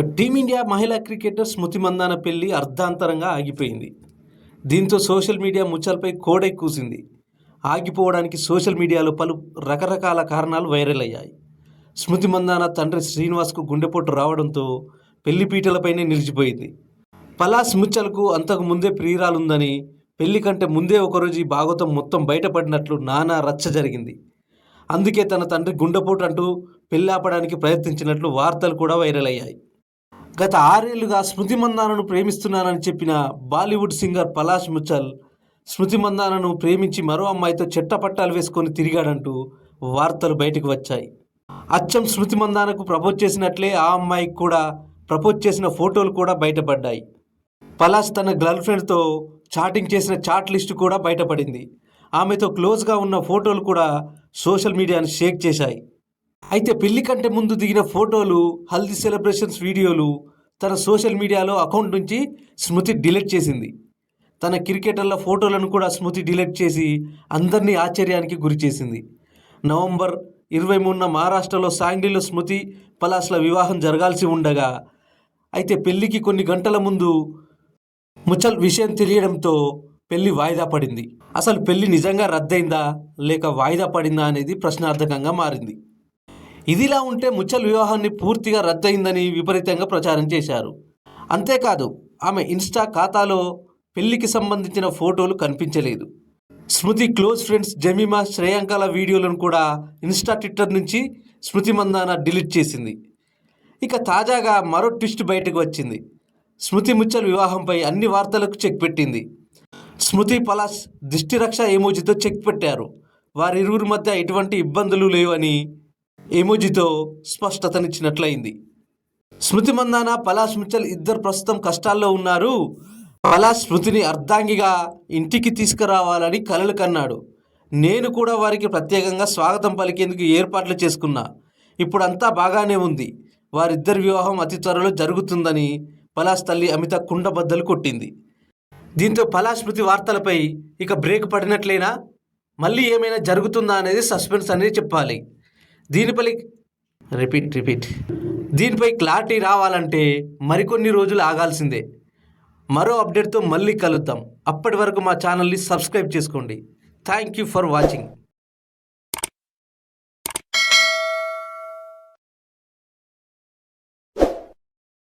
Team India మహిళా cricketer స్మృతి మందాన పెళ్ళి అర్ధాంతరంగా ఆగిపోయింది. దీంతో సోషల్ మీడియా ముచ్చలపై కోడై కూసింది. ఆగిపోవడానికి సోషల్ మీడియాలో పలు రకరకాల కారణాలు వైరల్ అయ్యాయి. స్మృతి మందాన తండ్రి శ్రీనివాస్కు గుండెపోటు రావడంతో పెళ్ళి పీటలపైనే నిలిచిపోయింది. పలాస్ ముచ్చలకు అంతకు ముందే ప్రియురాలుందని పెళ్ళి కంటే ముందే ఒకరోజు ఈ భాగవతం మొత్తం బయటపడినట్లు నానా రచ్చ జరిగింది. అందుకే తన తండ్రి గుండెపోటు అంటూ పెళ్ళాపడానికి ప్రయత్నించినట్లు వార్తలు కూడా వైరల్ అయ్యాయి. గత ఆరేళ్ళుగా స్మృతి మందానను ప్రేమిస్తున్నానని చెప్పిన బాలీవుడ్ సింగర్ పలాష్ ముచ్చల్ స్మృతి మందానను ప్రేమించి మరో అమ్మాయితో చెట్టపట్టాలు వేసుకొని తిరిగాడంటూ వార్తలు బయటకు వచ్చాయి. అచ్చం స్మృతి మందానకు ప్రపోజ్ చేసినట్లే ఆ అమ్మాయికి కూడా ప్రపోజ్ చేసిన ఫోటోలు కూడా బయటపడ్డాయి. పలాష్ తన గర్ల్ ఫ్రెండ్తో చాటింగ్ చేసిన చాట్ లిస్టు కూడా బయటపడింది. ఆమెతో క్లోజ్గా ఉన్న ఫోటోలు కూడా సోషల్ మీడియాను షేక్ చేశాయి. అయితే పెళ్ళి కంటే ముందు దిగిన ఫోటోలు హల్దీ సెలబ్రేషన్స్ వీడియోలు తన సోషల్ మీడియాలో అకౌంట్ నుంచి స్మృతి డిలీట్ చేసింది. తన క్రికెటర్ల ఫోటోలను కూడా స్మృతి డిలీట్ చేసి అందరినీ ఆశ్చర్యానికి గురి చేసింది. నవంబర్ ఇరవై మూడున మహారాష్ట్రలో సాంగ్లీలో స్మృతి పలాస్ల వివాహం జరగాల్సి ఉండగా అయితే పెళ్ళికి కొన్ని గంటల ముందు ముచ్చల్ విషయం తెలియడంతో పెళ్ళి వాయిదా పడింది. అసలు పెళ్ళి నిజంగా రద్దయిందా లేక వాయిదా పడిందా అనేది ప్రశ్నార్థకంగా మారింది. ఇదిలా ఉంటే ముచ్చల్ వివాహాన్ని పూర్తిగా రద్దయిందని విపరీతంగా ప్రచారం చేశారు. అంతేకాదు ఆమె ఇన్స్టా ఖాతాలో పెళ్ళికి సంబంధించిన ఫోటోలు కనిపించలేదు. స్మృతి క్లోజ్ ఫ్రెండ్స్ జమీమా శ్రేయాంకల వీడియోలను కూడా ఇన్స్టా ట్విట్టర్ నుంచి స్మృతి మందాన డిలీట్ చేసింది. ఇక తాజాగా మరో ట్విస్ట్ బయటకు వచ్చింది. స్మృతి ముచ్చల్ వివాహంపై అన్ని వార్తలకు చెక్ పెట్టింది. స్మృతి పలాస్ దిష్టిరక్ష ఎమోజితో చెక్ పెట్టారు. వారిరువురి మధ్య ఎటువంటి ఇబ్బందులు లేవని ఎమోజితో స్పష్టతనిచ్చినట్లయింది. స్మృతి మందాన పలాష్ మిచ్చల్ ఇద్దరు ప్రస్తుతం కష్టాల్లో ఉన్నారు. పలాష్ స్మృతిని అర్ధాంగిగా ఇంటికి తీసుకురావాలని కలలు కన్నాడు. నేను కూడా వారికి ప్రత్యేకంగా స్వాగతం పలికేందుకు ఏర్పాట్లు చేసుకున్నా. ఇప్పుడు అంతా బాగానే ఉంది. వారిద్దరి వివాహం అతి త్వరలో జరుగుతుందని పలాస్ తల్లి అమిత కుండబద్దలు కొట్టింది. దీంతో పలాష్ స్మృతి వార్తలపై ఇక బ్రేక్ పడినట్లేనా? మళ్ళీ ఏమైనా జరుగుతుందా అనేది సస్పెన్స్ అనేది చెప్పాలి. దీనిపై రిపీట్ రిపీట్. దీనిపై క్లారిటీ రావాలంటే మరికొన్ని రోజులు ఆగాల్సిందే. మరో అప్డేట్తో మళ్ళీ కలుద్దాం. అప్పటి వరకు మా ఛానల్ని సబ్స్క్రైబ్ చేసుకోండి. Thank you for watching.